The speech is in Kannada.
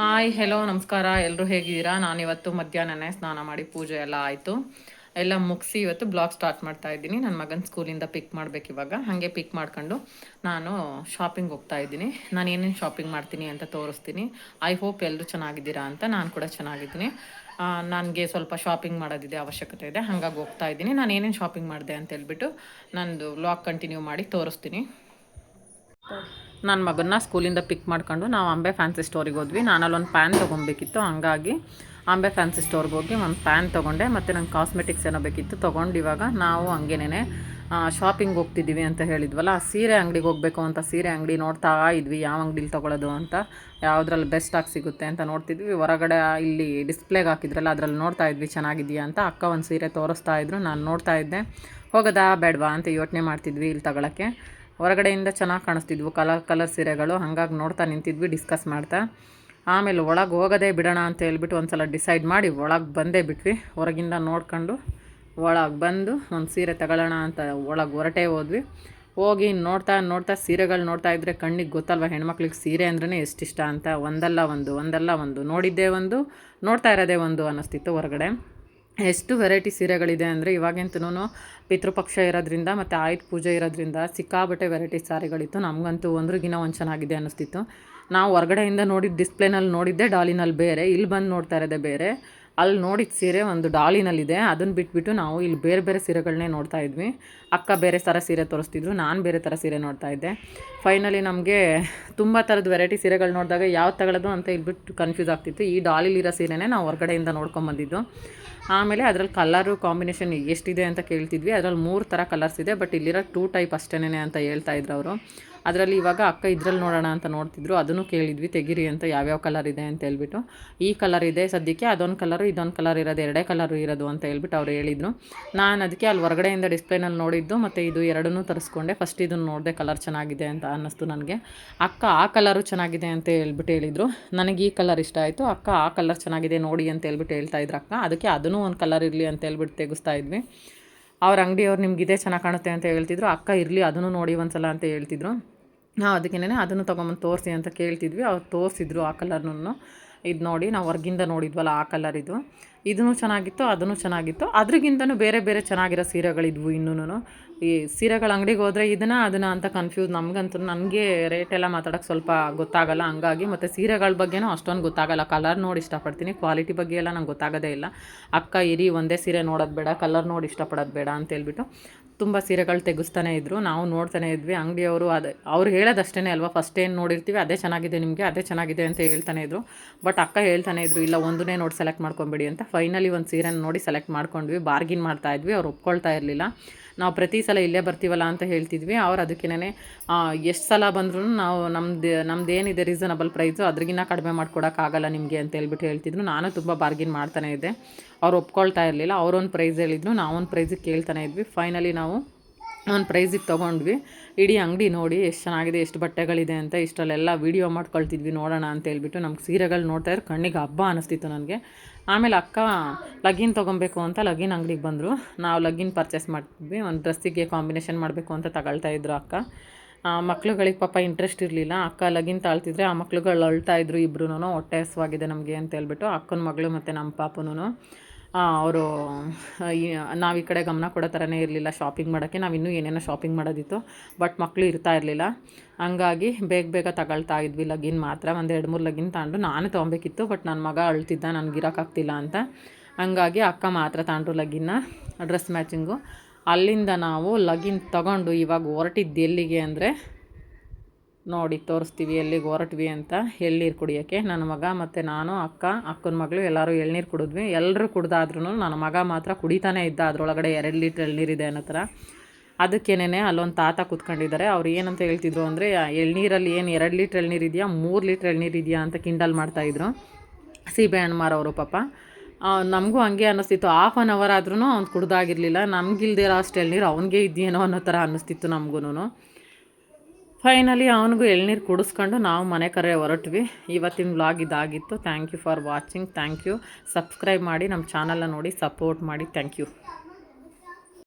ಹಾಯ್ ಹೆಲೋ ನಮಸ್ಕಾರ. ಎಲ್ಲರೂ ಹೇಗಿದ್ದೀರಾ? ನಾನಿವತ್ತು ಮಧ್ಯಾಹ್ನನೇ ಸ್ನಾನ ಮಾಡಿ ಪೂಜೆ ಎಲ್ಲ ಆಯಿತು. ಎಲ್ಲ ಮುಗಿಸಿ ಇವತ್ತು ಬ್ಲಾಗ್ ಸ್ಟಾರ್ಟ್ ಮಾಡ್ತಾ ಇದ್ದೀನಿ. ನನ್ನ ಮಗನ ಸ್ಕೂಲಿಂದ ಪಿಕ್ ಮಾಡಬೇಕು ಇವಾಗ. ಹಾಗೆ ಪಿಕ್ ಮಾಡ್ಕೊಂಡು ನಾನು ಶಾಪಿಂಗ್ ಹೋಗ್ತಾ ಇದ್ದೀನಿ. ನಾನು ಏನೇನು ಶಾಪಿಂಗ್ ಮಾಡ್ತೀನಿ ಅಂತ ತೋರಿಸ್ತೀನಿ. ಐ ಹೋಪ್ ಎಲ್ಲರೂ ಚೆನ್ನಾಗಿದ್ದೀರಾ ಅಂತ ನಾನು ಕೂಡ ಚೆನ್ನಾಗಿದ್ದೀನಿ. ನನಗೆ ಸ್ವಲ್ಪ ಶಾಪಿಂಗ್ ಮಾಡೋದಿದೆ ಅವಶ್ಯಕತೆ ಇದೆ. ಹಾಗಾಗಿ ಹೋಗ್ತಾ ಇದ್ದೀನಿ. ನಾನು ಏನೇನು ಶಾಪಿಂಗ್ ಮಾಡಿದೆ ಅಂತ ಹೇಳ್ಬಿಟ್ಟು ನಂದು ವ್ಲಾಗ್ ಕಂಟಿನ್ಯೂ ಮಾಡಿ ತೋರಿಸ್ತೀನಿ. ನನ್ನ ಮಗನ್ನ ಸ್ಕೂಲಿಂದ ಪಿಕ್ ಮಾಡ್ಕೊಂಡು ನಾವು ಅಂಬೆ ಫ್ಯಾನ್ಸಿ ಸ್ಟೋರಿಗೆ ಹೋದ್ವಿ. ನಾನು ಅಲ್ಲೊಂದು ಪ್ಯಾನ್ ತೊಗೊಬೇಕಿತ್ತು, ಹಂಗಾಗಿ ಅಂಬೆ ಫ್ಯಾನ್ಸಿ ಸ್ಟೋರ್ಗೆ ಹೋಗಿ ಒಂದು ಪ್ಯಾನ್ ತೊಗೊಂಡೆ. ಮತ್ತು ನಂಗೆ ಕಾಸ್ಮೆಟಿಕ್ಸ್ ಏನೋ ಬೇಕಿತ್ತು ತೊಗೊಂಡು ಇವಾಗ ನಾವು ಹಂಗೇನೆ ಶಾಪಿಂಗ್ ಹೋಗ್ತಿದ್ದೀವಿ ಅಂತ ಹೇಳಿದ್ವಲ್ಲ, ಆ ಸೀರೆ ಅಂಗಡಿಗೆ ಹೋಗಬೇಕು ಅಂತ ಸೀರೆ ಅಂಗಡಿ ನೋಡ್ತಾ ಇದ್ವಿ. ಯಾವ ಅಂಗಡಿಲಿ ತೊಗೊಳೋದು ಅಂತ, ಯಾವುದ್ರಲ್ಲಿ ಬೆಸ್ಟ್ ಆಗಿ ಸಿಗುತ್ತೆ ಅಂತ ನೋಡ್ತಿದ್ವಿ. ಹೊರಗಡೆ ಇಲ್ಲಿ ಡಿಸ್ಪ್ಲೇಗೆ ಹಾಕಿದ್ರಲ್ಲ, ಅದರಲ್ಲಿ ನೋಡ್ತಾ ಇದ್ವಿ, ಚೆನ್ನಾಗಿದೆಯಾ ಅಂತ. ಅಕ್ಕ ಒಂದು ಸೀರೆ ತೋರಿಸ್ತಾ ಇದ್ರು, ನಾನು ನೋಡ್ತಾ ಇದ್ದೆ. ಹೋಗೋದಾ, ಬೇಡವಾ ಅಂತ ಯೋಚನೆ ಮಾಡ್ತಿದ್ವಿ ಇಲ್ಲಿ ತಗೊಳಕ್ಕೆ. ಹೊರಗಡೆಯಿಂದ ಚೆನ್ನಾಗಿ ಕಾಣಿಸ್ತಿದ್ವು. ಕಲರ್ ಕಲರ್ ಸೀರೆಗಳು. ಹಾಗಾಗಿ ನೋಡ್ತಾ ನಿಂತಿದ್ವಿ, ಡಿಸ್ಕಸ್ ಮಾಡ್ತಾ. ಆಮೇಲೆ ಒಳಗೆ ಹೋಗೋದೇ ಬಿಡೋಣ ಅಂತ ಹೇಳ್ಬಿಟ್ಟು ಒಂದು ಸಲ ಡಿಸೈಡ್ ಮಾಡಿ ಒಳಗೆ ಬಂದೇ ಬಿಟ್ವಿ. ಹೊರಗಿಂದ ನೋಡ್ಕೊಂಡು ಒಳಗೆ ಬಂದು ಒಂದು ಸೀರೆ ತಗೊಳ್ಳೋಣ ಅಂತ ಒಳಗೆ ಹೊರಟೇ ಹೋದ್ವಿ. ಹೋಗಿ ನೋಡ್ತಾ ನೋಡ್ತಾ ಸೀರೆಗಳು ನೋಡ್ತಾ ಇದ್ದರೆ ಕಣ್ಣಿಗೆ ಗೊತ್ತಲ್ವ, ಹೆಣ್ಮಕ್ಳಿಗೆ ಸೀರೆ ಅಂದ್ರೇ ಎಷ್ಟಿಷ್ಟ ಅಂತ. ಒಂದಲ್ಲ ಒಂದು ಒಂದಲ್ಲ ಒಂದು. ನೋಡಿದ್ದೇ ಒಂದು, ನೋಡ್ತಾ ಇರೋದೇ ಒಂದು ಅನ್ನಿಸ್ತಿತ್ತು ಹೊರಗಡೆ. ಎಷ್ಟು ವೆರೈಟಿ ಸೀರೆಗಳಿದೆ ಅಂದರೆ ಇವಾಗಂತೂ ಪಿತೃಪಕ್ಷ ಇರೋದ್ರಿಂದ ಮತ್ತು ಆಯುಧ ಪೂಜೆ ಇರೋದ್ರಿಂದ ಸಿಕ್ಕಾಬಟ್ಟೆ ವೆರೈಟಿ ಸಾರಿಗಳಿತ್ತು. ನಮಗಂತೂ ಒಂದ್ರಿಗಿನ ಒಂದು ಚೆನ್ನಾಗಿದೆ ಅನ್ನಿಸ್ತಿತ್ತು. ನಾವು ಹೊರ್ಗಡೆಯಿಂದ ನೋಡಿದ ಡಿಸ್ಪ್ಲೇನಲ್ಲಿ ನೋಡಿದ್ದೆ ಡಾಲಿನಲ್ಲಿ ಬೇರೆ. ಇಲ್ಲಿ ಬಂದು ನೋಡ್ತಾ ಇರೋದೇ ಬೇರೆ. ಅಲ್ಲಿ ನೋಡಿದ ಸೀರೆ ಒಂದು ಡಾಲಿನಲ್ಲಿದೆ. ಅದನ್ನು ಬಿಟ್ಬಿಟ್ಟು ನಾವು ಇಲ್ಲಿ ಬೇರೆ ಬೇರೆ ಸೀರೆಗಳನ್ನೇ ನೋಡ್ತಾ ಇದ್ವಿ. ಅಕ್ಕ ಬೇರೆ ಥರ ಸೀರೆ ತೋರಿಸ್ತಿದ್ರು, ನಾನು ಬೇರೆ ಥರ ಸೀರೆ ನೋಡ್ತಾ ಇದ್ದೆ. ಫೈನಲಿ ನಮಗೆ ತುಂಬ ಥರದ ವೆರೈಟಿ ಸೀರೆಗಳು ನೋಡಿದಾಗ ಯಾವ ತಗೊಳ್ಳೋದು ಅಂತ ಇಲ್ಬಿಟ್ಟು ಕನ್ಫ್ಯೂಸ್ ಆಗ್ತಿತ್ತು. ಈ ಡಾಲಿಲಿರೋ ಸೀರೆನೇ ನಾವು ಹೊರಗಡೆಯಿಂದ ನೋಡ್ಕೊಂಬಂದಿದ್ದು ಆಮೇಲೆ ಅದರಲ್ಲಿ ಕಲರು ಕಾಂಬಿನೇಷನ್ ಎಷ್ಟಿದೆ ಅಂತ ಕೇಳ್ತಿದ್ವಿ. ಅದರಲ್ಲಿ ಮೂರು ಥರ ಕಲರ್ಸ್ ಇದೆ ಬಟ್ ಇಲ್ಲಿರೋ ಟೂ ಟೈಪ್ ಅಷ್ಟೇನೆ ಅಂತ ಹೇಳ್ತಾ ಇದ್ರು ಅವರು. ಅದರಲ್ಲಿ ಇವಾಗ ಅಕ್ಕ ಇದ್ರಲ್ಲಿ ನೋಡೋಣ ಅಂತ ನೋಡ್ತಿದ್ರು. ಅದನ್ನು ಕೇಳಿದ್ವಿ, ತೆಗಿರಿ ಅಂತ ಯಾವ್ಯಾವ ಕಲರ್ ಇದೆ ಅಂತ ಹೇಳ್ಬಿಟ್ಟು. ಈ ಕಲರ್ ಇದೆ, ಸದ್ಯಕ್ಕೆ ಅದೊಂದು ಕಲರು ಇದೊಂದು ಕಲರ್ ಇರೋದು, ಎರಡೇ ಕಲರ್ ಇರೋದು ಅಂತ ಹೇಳ್ಬಿಟ್ಟು ಅವ್ರು ಹೇಳಿದ್ರು. ನಾನು ಅದಕ್ಕೆ ಅಲ್ಲಿ ಹೊರಗಡೆಯಿಂದ ಡಿಸ್ಪ್ಲೇನಲ್ಲಿ ನೋಡಿದ್ದು ಮತ್ತು ಇದು ಎರಡನ್ನೂ ತರಿಸ್ಕೊಂಡೆ. ಫಸ್ಟ್ ಇದನ್ನು ನೋಡಿದೆ ಕಲರ್ ಚೆನ್ನಾಗಿದೆ ಅಂತ ಅನ್ನಿಸ್ತು ನನಗೆ. ಅಕ್ಕ ಆ ಕಲರು ಚೆನ್ನಾಗಿದೆ ಅಂತ ಹೇಳ್ಬಿಟ್ಟು ಹೇಳಿದರು. ನನಗೆ ಈ ಕಲರ್ ಇಷ್ಟ ಆಯಿತು. ಅಕ್ಕ ಆ ಕಲರ್ ಚೆನ್ನಾಗಿದೆ ನೋಡಿ ಅಂತ ಹೇಳ್ಬಿಟ್ಟು ಹೇಳ್ತಾ ಇದ್ರು ಅಕ್ಕ. ಅದಕ್ಕೆ ಅದನ್ನೂ ಒಂದು ಕಲರ್ ಇರಲಿ ಅಂತ ಹೇಳ್ಬಿಟ್ಟು ತೆಗಿಸ್ತಾ ಇದ್ವಿ. ಅವ್ರ ಅಂಗಡಿಯವ್ರು ನಿಮ್ಗೆ ಇದೇ ಚೆನ್ನಾಗಿ ಕಾಣುತ್ತೆ ಅಂತ ಹೇಳ್ತಿದ್ರು. ಅಕ್ಕ ಇರಲಿ, ಅದನ್ನು ನೋಡಿ ಒಂದ್ಸಲ ಅಂತ ಹೇಳ್ತಿದ್ರು. ನಾವು ಅದಕ್ಕೇನೆ ಅದನ್ನು ತೊಗೊಂಬಂದು ತೋರಿಸಿ ಅಂತ ಕೇಳ್ತಿದ್ವಿ. ಅವ್ರು ತೋರಿಸಿದ್ರು ಆ ಕಲರ್ನೂ ಇದು ನೋಡಿ ನಾವು ಹೊರಗಿಂದ ನೋಡಿದ್ವಲ್ಲ ಆ ಕಲರ್ ಇದು. ಇದೂ ಚೆನ್ನಾಗಿತ್ತು ಅದೂ ಚೆನ್ನಾಗಿತ್ತು. ಅದ್ರಿಗಿಂತನೂ ಬೇರೆ ಬೇರೆ ಚೆನ್ನಾಗಿರೋ ಸೀರೆಗಳಿದ್ವು ಇನ್ನೂ ಈ ಸೀರೆಗಳ ಅಂಗಡಿಗೆ ಹೋದರೆ ಇದನ್ನು, ಅದನ್ನು ಅಂತ ಕನ್ಫ್ಯೂಸ್ ನಮಗಂತೂ ನನಗೆ ರೇಟೆಲ್ಲ ಮಾತಾಡೋಕ್ಕೆ ಸ್ವಲ್ಪ ಗೊತ್ತಾಗಲ್ಲ. ಹಂಗಾಗಿ ಮತ್ತು ಸೀರೆಗಳ ಬಗ್ಗೆನೂ ಅಷ್ಟೊಂದು ಗೊತ್ತಾಗಲ್ಲ. ಕಲರ್ ನೋಡಿ ಇಷ್ಟಪಡ್ತೀನಿ. ಕ್ವಾಲಿಟಿ ಬಗ್ಗೆ ಎಲ್ಲ ನಂಗೆ ಗೊತ್ತಾಗೋದೇ ಇಲ್ಲ. ಅಕ್ಕ ಇರಿ, ಒಂದೇ ಸೀರೆ ನೋಡೋದು ಬೇಡ, ಕಲರ್ ನೋಡಿ ಇಷ್ಟಪಡೋದು ಬೇಡ ಅಂತೇಳ್ಬಿಟ್ಟು ತುಂಬ ಸೀರೆಗಳು ತೆಗೆಸ್ತಾನೆ ಇದ್ದರು ನಾವು ನೋಡ್ತಾನೆ ಇದ್ವಿ. ಅಂಗಡಿಯವರು ಅದು, ಅವ್ರು ಹೇಳೋದಷ್ಟೇ ಅಲ್ವಾ? ಫಸ್ಟ್ ಏನು ನೋಡಿರ್ತೀವಿ, ಅದೇ ಚೆನ್ನಾಗಿದೆ ನಿಮಗೆ, ಅದೇ ಚೆನ್ನಾಗಿದೆ ಅಂತ ಹೇಳ್ತಾನೆ ಇದ್ರು. ಬಟ್ ಅಕ್ಕ ಹೇಳ್ತಾನೆ ಇದ್ರು, ಇಲ್ಲ, ಒಂದನ್ನೇ ನೋಡಿ ಸೆಲೆಕ್ಟ್ ಮಾಡ್ಕೊಂಬಿಡಿ ಅಂತ. ಫೈನಲಿ ಒಂದು ಸೀರೆನ ನೋಡಿ ಸೆಲೆಕ್ಟ್ ಮಾಡ್ಕೊಂಡ್ವಿ. ಬಾರ್ಗಿನ್ ಮಾಡ್ತಾ ಇದ್ವಿ. ಅವ್ರು ಒಪ್ಕೊಳ್ತಾ ಇರಲಿಲ್ಲ. ನಾವು ಪ್ರತಿ ಸಲ ಇಲ್ಲೇ ಬರ್ತೀವಲ್ಲ ಅಂತ ಹೇಳ್ತಿದ್ವಿ. ಅವ್ರು ಅದಕ್ಕೇನೆ ಎಷ್ಟು ಸಲ ಬಂದ್ರೂ ನಾವು ನಮ್ದು ನಮ್ದು ಏನಿದೆ ರೀಸನಬಲ್ ಪ್ರೈಸು ಅದ್ರಿಗಿನ್ನ ಕಡಿಮೆ ಮಾಡ್ಕೊಡೋಕ್ಕಾಗಲ್ಲ ನಿಮಗೆ ಅಂತ ಹೇಳ್ಬಿಟ್ಟು ಹೇಳ್ತಿದ್ರು. ನಾನು ತುಂಬ ಬಾರ್ಗಿನ್ ಮಾಡ್ತಾನೆ ಇದ್ದೆ. ಅವ್ರು ಒಪ್ಕೊಳ್ತಾ ಇರಲಿಲ್ಲ. ಅವರೊಂದು ಪ್ರೈಸ್ ಹೇಳಿದ್ರು. ನಾವೊಂದು ಪ್ರೈಸಿಗೆ ಕೇಳ್ತಾನೆ ಇದ್ವಿ. ಫೈನಲಿ ನಾವು ಒಂದು ಪ್ರೈಸಿಗೆ ತೊಗೊಂಡ್ವಿ. ಇಡೀ ಅಂಗಡಿ ನೋಡಿ ಎಷ್ಟು ಚೆನ್ನಾಗಿದೆ, ಎಷ್ಟು ಬಟ್ಟೆಗಳಿದೆ ಅಂತ ಇಷ್ಟರಲ್ಲೆಲ್ಲ ವೀಡಿಯೋ ಮಾಡ್ಕೊಳ್ತಿದ್ವಿ, ನೋಡೋಣ ಅಂತ ಹೇಳ್ಬಿಟ್ಟು ನಮ್ಗೆ ಸೀರೆಗಳು ನೋಡ್ತಾ ಇದ್ರೆ. ಕಣ್ಣಿಗೆ ಹಬ್ಬ ಅನ್ನಿಸ್ತಿತ್ತು ನನಗೆ. ಆಮೇಲೆ ಅಕ್ಕ ಲಗಿನ್ ತೊಗೊಬೇಕು ಅಂತ ಲಗಿನ್ ಅಂಗಡಿಗೆ ಬಂದರು. ನಾವು ಲಗಿನ್ ಪರ್ಚೇಸ್ ಮಾಡ್ತಿದ್ವಿ. ಒಂದು ಡ್ರೆಸ್ಸಿಗೆ ಕಾಂಬಿನೇಷನ್ ಮಾಡಬೇಕು ಅಂತ ತಗೊಳ್ತಾ ಇದ್ರು ಅಕ್ಕ. ಮಕ್ಳುಗಳಿಗೆ ಪಾಪ ಇಂಟ್ರೆಸ್ಟ್ ಇರಲಿಲ್ಲ. ಅಕ್ಕ ಲಗಿನ್ ತಾಳ್ತಿದ್ರೆ ಆ ಮಕ್ಳುಗಳು ಅಳ್ತಾ ಇದ್ರು ಇಬ್ರು ಹೊಟ್ಟೆ ಹಸುವಾಗಿದೆ ನಮಗೆ ಅಂತ ಹೇಳ್ಬಿಟ್ಟು ಅಕ್ಕನ ಮಗಳು ಮತ್ತು ನಮ್ಮ ಪಾಪನೂ ಅವರು ನಾವು ಈ ಕಡೆ ಗಮನ ಕೊಡೋ ಥರನೇ ಇರಲಿಲ್ಲ ಶಾಪಿಂಗ್ ಮಾಡೋಕ್ಕೆ. ನಾವು ಇನ್ನೂ ಏನೇನೋ ಶಾಪಿಂಗ್ ಮಾಡೋದಿತ್ತು ಬಟ್ ಮಕ್ಕಳು ಇರ್ತಾ ಇರಲಿಲ್ಲ. ಹಂಗಾಗಿ ಬೇಗ ಬೇಗ ತಗೊಳ್ತಾ ಇದ್ವಿ ಲಗಿನ್ ಮಾತ್ರ. ಒಂದು ಎರಡು ಮೂರು ಲಗಿನ್ ತಗೊಂಡು ನಾನು ತೊಗೊಬೇಕಿತ್ತು ಬಟ್ ನನ್ನ ಮಗ ಅಳ್ತಿದ್ದ, ನನಗೆ ಇರೋಕ್ಕಾಗ್ತಿಲ್ಲ ಅಂತ. ಹಂಗಾಗಿ ಅಕ್ಕ ಮಾತ್ರ ತಗೊಂಡ್ರು ಲಗಿನ್ನ ಡ್ರೆಸ್ ಮ್ಯಾಚಿಂಗು ಅಲ್ಲಿಂದ ನಾವು ಲಗಿನ್ ತಗೊಂಡು ಇವಾಗ ಹೊರಟಿದ್ದು ಎಲ್ಲಿಗೆ ಅಂದರೆ ನೋಡಿ ತೋರಿಸ್ತೀವಿ, ಎಲ್ಲಿಗೆ ಹೊರಟ್ವಿ ಅಂತ ಎಳ್ನೀರು ಕುಡಿಯೋಕ್ಕೆ. ನನ್ನ ಮಗ ಮತ್ತು ನಾನು, ಅಕ್ಕ, ಅಕ್ಕನ ಮಗಳು ಎಲ್ಲರೂ ಎಳ್ನೀರು ಕುಡಿದ್ವಿ. ಎಲ್ಲರೂ ಕುಡ್ದಾದ್ರೂ ನನ್ನ ಮಗ ಮಾತ್ರ ಕುಡಿತಾನೇ ಇದ್ದ. ಅದರೊಳಗಡೆ ಎರಡು ಲೀಟ್ರ್ ಎಳ್ನೀರಿದೆ ಅನ್ನೋ ಥರ. ಅದಕ್ಕೇನೆ ಅಲ್ಲೊಂದು ತಾತ ಕೂತ್ಕೊಂಡಿದ್ದಾರೆ. ಅವ್ರು ಏನಂತ ಹೇಳ್ತಿದ್ರು ಅಂದರೆ ಎಳ್ನೀರಲ್ಲಿ ಏನು ಎರಡು ಲೀಟ್ರ್ ಎಳ್ನೀರು ಇದೆಯಾ, ಮೂರು ಲೀಟ್ರ್ ಎಳ್ನೀರು ಇದೆಯಾ ಅಂತ ಕಿಂಡಲ್ ಮಾಡ್ತಾಯಿದ್ರು ಸೀಬೆ ಹಣ್ಣು ಮಾರವರು ಪಾಪ. ನಮಗೂ ಹಂಗೆ ಅನ್ನಿಸ್ತಿತ್ತು. ಹಾಫ್ ಆನ್ ಅವರ್ ಆದ್ರೂ ಅವ್ನು ಕುಡ್ದಾಗಿರಲಿಲ್ಲ. ನಮಗಿಲ್ದಿರೋ ಅಷ್ಟು ಎಳ್ನೀರು ಅವನಿಗೆ ಇದೆಯೇನೋ ಅನ್ನೋ ಥರ ಅನ್ನಿಸ್ತಿತ್ತು ನಮಗೂ ಫೈನಲಿ ಅವನಿಗೂ ಎಳ್ನೀರು ಕುಡಿಸ್ಕೊಂಡು ನಾವು ಮನೆ ಕರೆ ಹೊರಟ್ವಿ. ಇವತ್ತಿನ ವ್ಲಾಗ್ ಇದಾಗಿತ್ತು. Thank you for watching thank you subscribe ಮಾಡಿ ನಮ್ಮ ಚಾನಲ್ನ ನೋಡಿ ಸಪೋರ್ಟ್ ಮಾಡಿ. Thank you